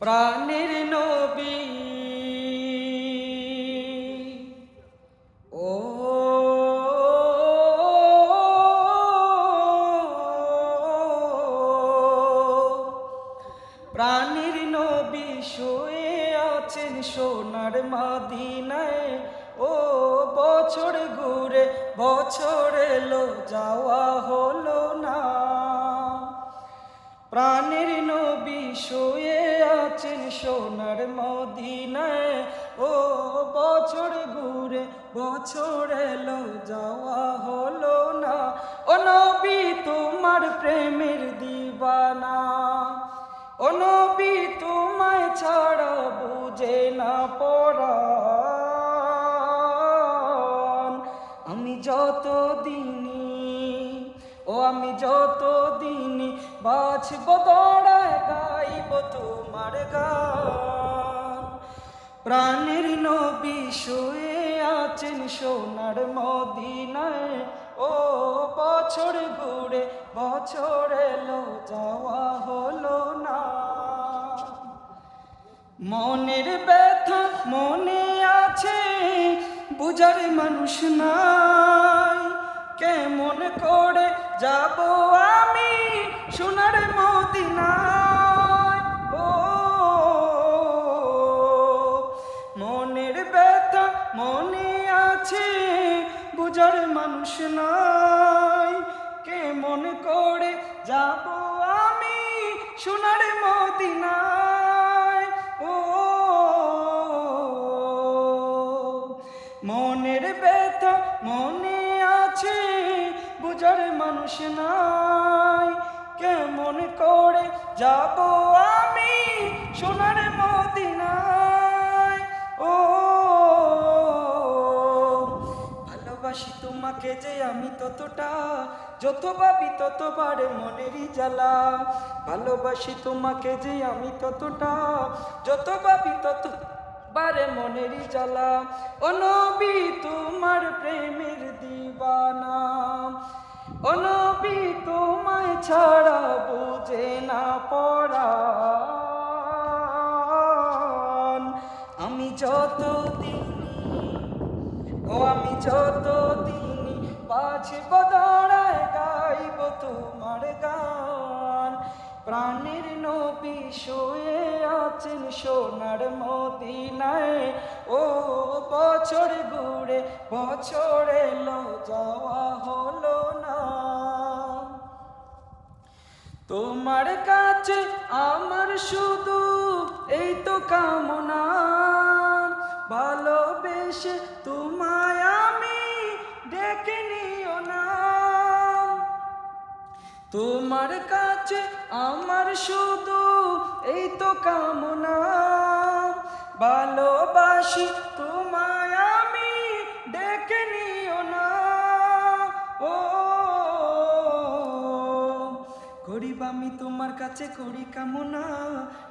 প্রাণের নবী। ও প্রাণীর নবী শুয়ে আছেন সোনার মাদিনায়। ও বছর ঘুরে বছর এলো, যাওয়া হলো না। প্রাণের নবী শুয়ে আছেন সোনার মদিনায়। ও বছর ঘুরে বছর এলো, যাওয়া হলো না। ও নবী, তোমার প্রেমের দিবানা। ও নবী, তোমায় ছাড়া বুঝে না পড়া। আমি যত দিনই ও আমি যত দিনই বাঁচব, দৌড়ায় গাইব তোমার গান। প্রাণের নবী শুয়ে আছেন সোনার মদিনায়। ও বছর ঘুরে বছর এলো, যাওয়া হলো না। মনের ব্যথা মনে আছে, বুঝার মানুষ নাই। কেমন করে যাব আমি সোনার মদিনায়? ও, মনের ব্যথা মনে আছে বুঝার মানুষ নাই। কেমন করে যাব আমি সোনার মদিনায়? ও, মনের ব্যথা মনে বুঝার মানুষ নাই। কেমন করে যাব আমি সোনার মদিনায়? ও, ভালোবাসি তোমাকে যে আমি ততটা, যত ভাবি ততবারে মনেরই জ্বালা। ভালোবাসি তোমাকে যে আমি ততটা, যত ভাবি তত বারে মনেরই জ্বালা। ও নবী, তোমার প্রেমের দিবানা। ও নবী, তোমায় ছাড়া বুঝে না পড়া আমি যত ও আমি যত দিনই বাঁচব, দাঁড়ায় গাইব তোমার গান। প্রাণের নবী শুয়ে আছেন সোনার মদিনায়। ও বছর ঘুরে বছর এলো, যাওয়া হলো না। তোমার কাছে আমার শুধু এই তো কামনা। ভালোবেসে তোমায় আমি ডেকে নিও না। তোমার কাছে আমার শুধু এই তো কামনা। ভালোবাসি তোমায় আমি তোমার কাছে করি কামনা।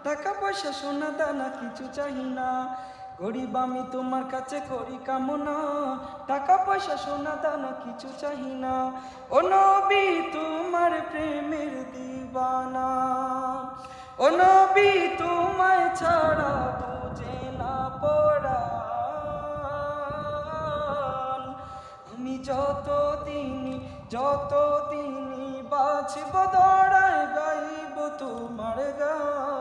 টাকা পয়সা, সোনা, দানা কিছু চাহি না। গরিব আমি তোমার কাছে করি কামনা। টাকা পয়সা, সোনা, দানা কিছু চাহি না। ও নবী, তোমার প্রেমের দিবানা। ও নবী, তোমায় ছাড়া বুঝে না পড়া। আমি যত দিনই যত দিনই বাঁচব দৌড়াই গাইব তোমার গান।